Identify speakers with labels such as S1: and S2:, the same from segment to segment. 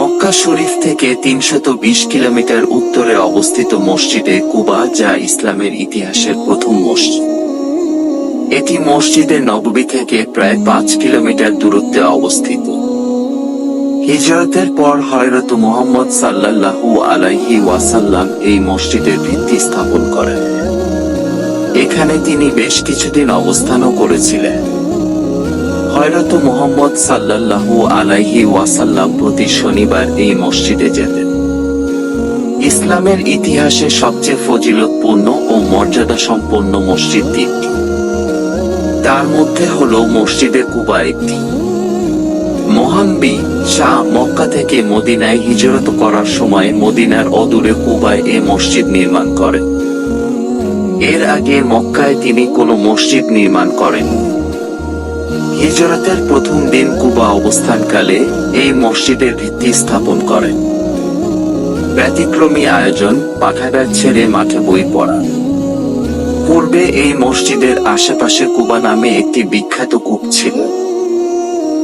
S1: মক্কা শরীফ থেকে তিনশত বিশ কিলোমিটার উত্তরে অবস্থিত মসজিদে কুবা, যা ইসলামের ইতিহাসের প্রথম মসজিদ। এটি মসজিদে নববী থেকে প্রায় পাঁচ কিলোমিটার দূরত্বে অবস্থিত। হিজরতের পর হয়রত মোহাম্মদ সাল্লাল্লাহু আলাইহি ওয়াসাল্লাম এই মসজিদের ভিত্তি স্থাপন করেন। এখানে তিনি বেশ কিছুদিন অবস্থানও করেছিলেন। হয়রত মুহাম্মদ সাল্লাল্লাহু আলাইহি ওয়াসাল্লাম প্রতি শনিবার এই মসজিদে যেতেন। ইসলামের ইতিহাসে সবচেয়ে ফজিলতপূর্ণ ও মর্যাদা সম্পন্ন মসজিদ তিনটি। তার মধ্যে হল মসজিদে কুবা একটি। মহানবী শাহ মক্কা থেকে মদিনায় হিজরত করার সময় মদিনার অদূরে কুবায় এ মসজিদ নির্মাণ করেন। এর আগে মক্কায় তিনি কোনো মসজিদ নির্মাণ করেন হিজরতের প্রথম দিন কুবা অবস্থানকালে এই মসজিদের ভিত্তি স্থাপন করেন। ব্যতিক্রমী আয়োজন পাঠাগার ছেড়ে মাঠে বই পড়া। পূর্বে এই মসজিদের আশেপাশে কুবা নামে একটি বিখ্যাত কূপ ছিল।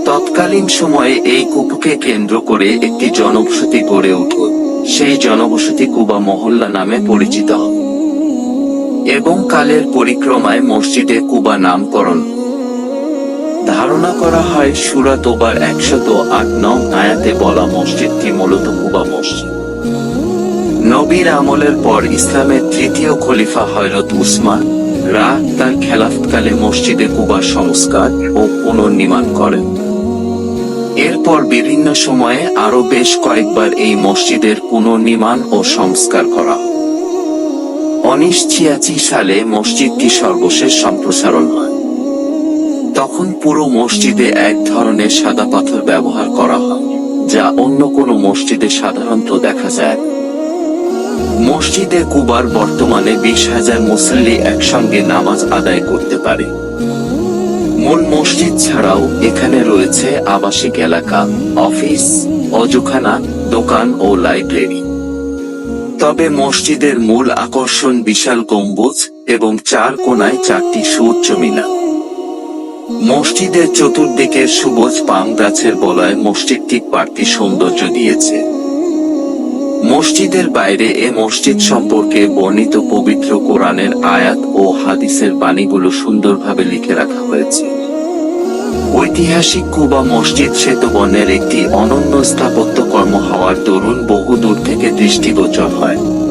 S1: তৎকালীন সময়ে এই কূপকে কেন্দ্র করে একটি জনবসতি গড়ে উঠল। সেই জনবসতি কুবা মহল্লা নামে পরিচিত। এবং কালের পরিক্রমায় মসজিদে কুবা নামকরণ ধারণা করা হয় সুরা তোবার একশত আট নং আয়াতে বলা মসজিদটি মূলত কুবা মসজিদ। নবীর আমলের পর ইসলামের তৃতীয় খলিফা হযরত উসমান রা তার খেলাফতকালে মসজিদে কুবার সংস্কার ও পুনর্নির্মাণ করেন। এরপর বিভিন্ন সময়ে আরও বেশ কয়েকবার এই মসজিদের পুনর্নির্মাণ ও সংস্কার করা উনিশ সালে মসজিদটি সর্বশেষ সম্প্রসারণ হয়। তখন পুরো মসজিদে এক ধরনের সাদা পাথর ব্যবহার করা হয়, যা অন্য কোনো মসজিদে সাধারণত দেখা যায়। মসজিদে কুবার বর্তমানে বিশ হাজার মুসল্লি একসঙ্গে নামাজ আদায় করতে পারে। মূল মসজিদ ছাড়াও এখানে রয়েছে আবাসিক এলাকা, অফিস অজুখানা দোকান ও লাইব্রেরি। তবে মসজিদের মূল আকর্ষণ বিশাল গম্বুজ এবং চার কোনায় চারটি সুউচ্চ মিনার। মসজিদের চতুর্দিকের সবুজ পাম গাছের বলয় মসজিদটি বাড়তি সৌন্দর্য দিয়েছে। মসজিদের বাইরে এ মসজিদ সম্পর্কে বর্ণিত পবিত্র কোরআনের আয়াত ও হাদিসের বাণীগুলো সুন্দরভাবে লিখে রাখা হয়েছে। ঐতিহাসিক কুবা মসজিদ শ্বেতবর্ণের একটি অনন্য স্থাপত্য কর্ম হওয়ার দরুন বহু দূর থেকে দৃষ্টিগোচর হয়।